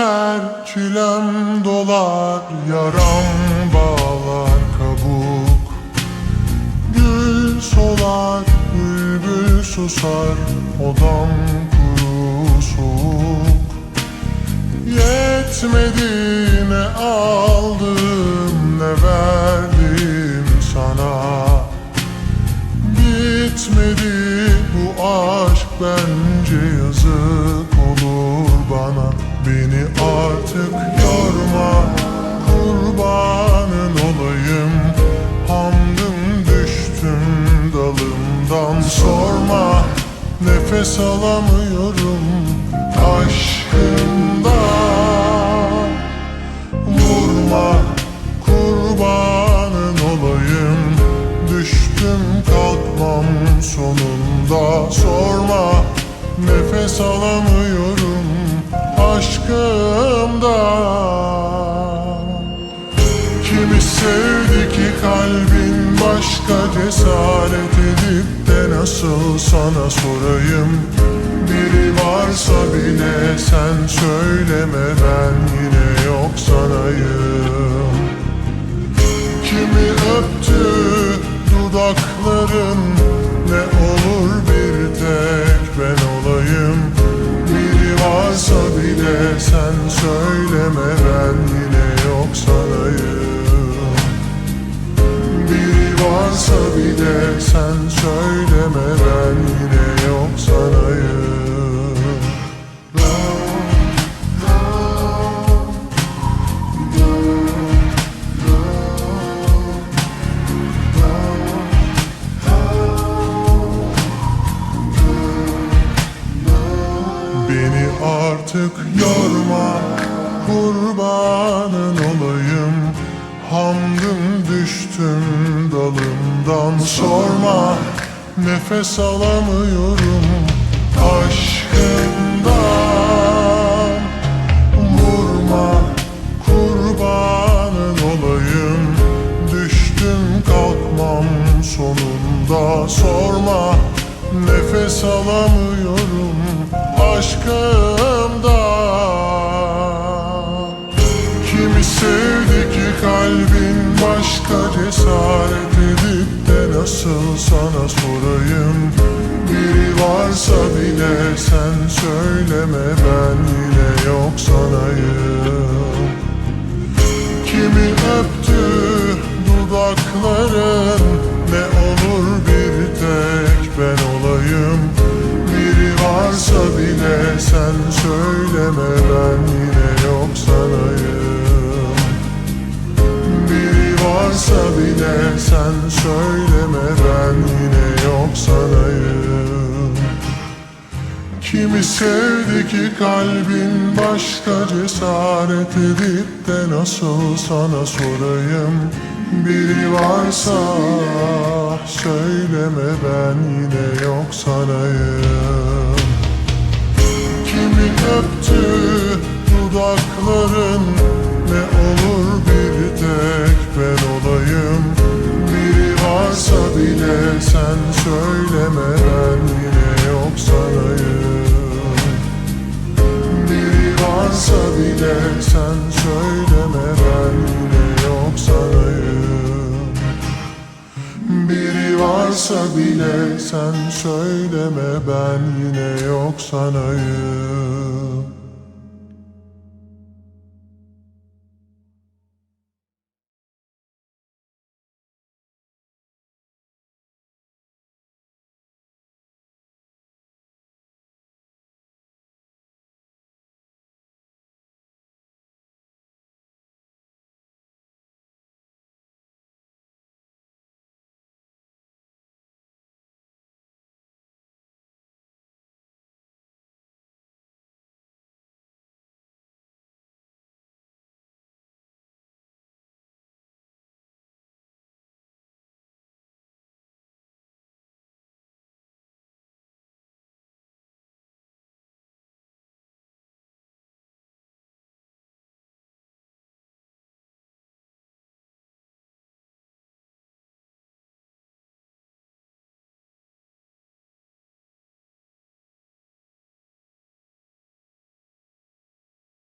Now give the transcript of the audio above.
biter çilem dolar Yaram bağlar kabuk. Gül solar bülbül susar Odam kuru soğuk. Yetmedi ne aldım ne verdim sana? Bitmedi bu aşk bence Nefes alamıyorum aşkımdan Vurma kurbanın olayım. Düştüm kalkmam sonunda. Sorma nefes alamıyorum aşkımdan Kimi sevdi ki kalbin başka cesaret edip nasıl sana sorayım? Biri varsa bile sen söyleme ben yine yok sanayım. Kimi öptü dudakların? Ne olur bir tek ben olayım. Biri varsa bile sen söyleme ben yine yok sanayım varsa bile sen söyleme ben yine yok sanayım. Beni artık yorma Nefes alamıyorum aşkından. Vurma kurbanın olayım. Düştüm kalkmam sonunda. Sorma Nefes alamıyorum aşkımdan Kimi sevdi ki kalbin başka cesaret edip de nasıl sana sorayım? Biri varsa bile sen söyleme ben yine yok sanayım. Kimi öptü dudakların bile sen söyleme ben yine yok sanayım. Kimi sevdi ki kalbin başka cesaret edip de nasıl sana sorayım? Biri varsa söyleme ben yine yok sanayım. Kimi öptü dudakların ne olur varsa bile sen söyleme ben yine yok sanayım. Biri varsa bile sen söyleme ben yine yok sanayım. Biri varsa bile sen söyleme ben yine yok sanayım